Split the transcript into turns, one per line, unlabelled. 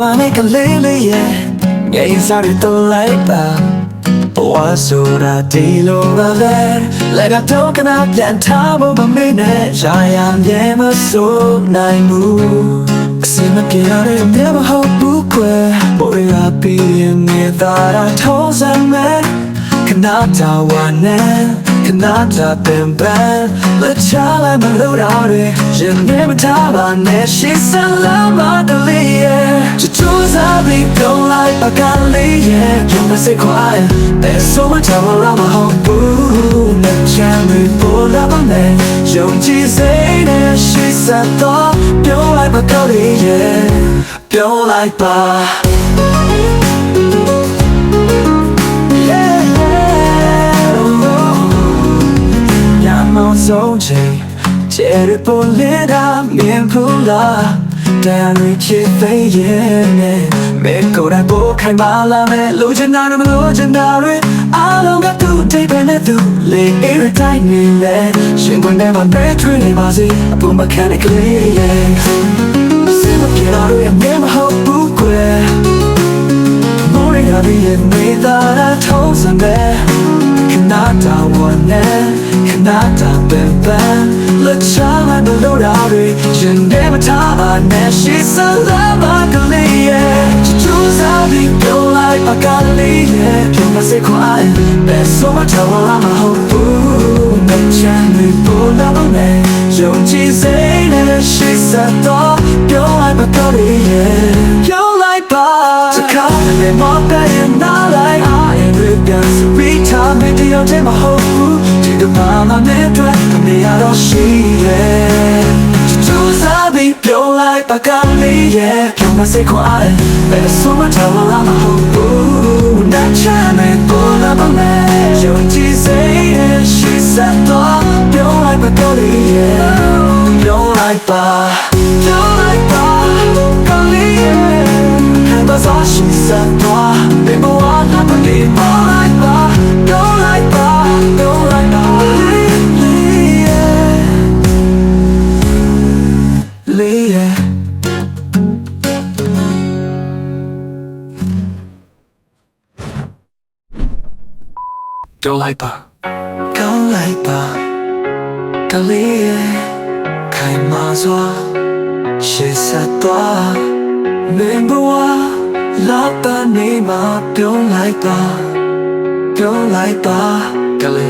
ဘာနဲ့ကလေးလေးရဲ့ငယ်ရင်စားရတော့လိုက်ပါဘဝဆိုတာဒီလိုပါပဲလက်ကတော့ကနာပြန်ထားဖို့မမေ့နဲ့ရာရမြဲမစိုးနိုင်ဘူးအစင်မပြေရတဲ့မြဲမဟုတ်ဘူးကွယ်ပေါ်ရပြီးရင်နေတာထုံးစံမဲ့ခနာတာဝနဲ့ခနာတာပင်ပန်းလက်ချလိုက်မလို့တော့ရရင်နေမထားပါနဲ့ရှိစလာမတလေး ပြောင်းလိုက်ပါကလေးရဲ့ပြောမစိတ်ခွာတဲ့ဆိုမချောလာမဟုတ်ဘူးနဲ့ချမ်းမပေါ်လာပါနဲ့ယုံကြည်စိတ်နဲ့ရှိစတော့ပြောင်းလိုက်ပါကလေးရဲ့ပြောင်းလိုက်ပါည မောင်ဆုံးချိန်ချဲရပေါ်လေတာမြင်ဖူးလားတရားတွေချစ်သိရဲ့နဲ့မေကိုယ်တိုင်ပို့ခိုင်ပါလာမယ်လိုချင်တာမလိုချင်တာတွေအားလုံးကသူ့တိတ်ပဲနဲ့သူလေအေးတိုင်းနေလေရှင်ကွန်တဲ့မှာပဲထွေးနေပါစေအပူမခံတဲ့ကလေးရဲ့စင်မပြေတော့ရမေမဟုတ်ဘူးကွယ်မိုးရရရဲ့နေတာထုံးစံပဲခနာတာဝနဲ့ခနာတာပင်ပန်းလက်ချာမလို့ရရရင်နေမထားပါနဲ့ရှိစလာပါကလေးရဲ့ ဘယ်ဆိုမှတော့မဟုတ်ဘူးမချမ်းမပေါ်လာပါနဲ့ယုံကြည်စိတ်နဲ့ရှိစတော့ပြောလိုက်ပါကလေးရဲ့ပြောလိုက်ပါစကားနဲ့မပဲနားလိုက်အားရပြန်စပီတာမတယောက်တည်းမဟုတ်ဘူးဒီတော့မှမနဲ့တွေ့နေရတော့ရှိရဲ့ကျူစားပြီးပြောလိုက်ပါကလေးရဲ့ပြောမစိတ်ခွာဘယ်ဆိုမှတော့မဟုတ်ဘူးနာချမ်းနဲ့ပေါ်လာပါမယ်ယုံကြည်စိတ်နဲ့ ရှိစတော့ပြောလိုက်ပါကလေးရဲ့ပြောလိုက် Don't like that Don't like that Don't Lee, ခိုင်မာစွာရှေ့ဆက်သွားမင်းဘဝလာပါနေမှာပြုံးလိုက်ပါပြုံးလိုက်ပါကလေးလေးရဲ့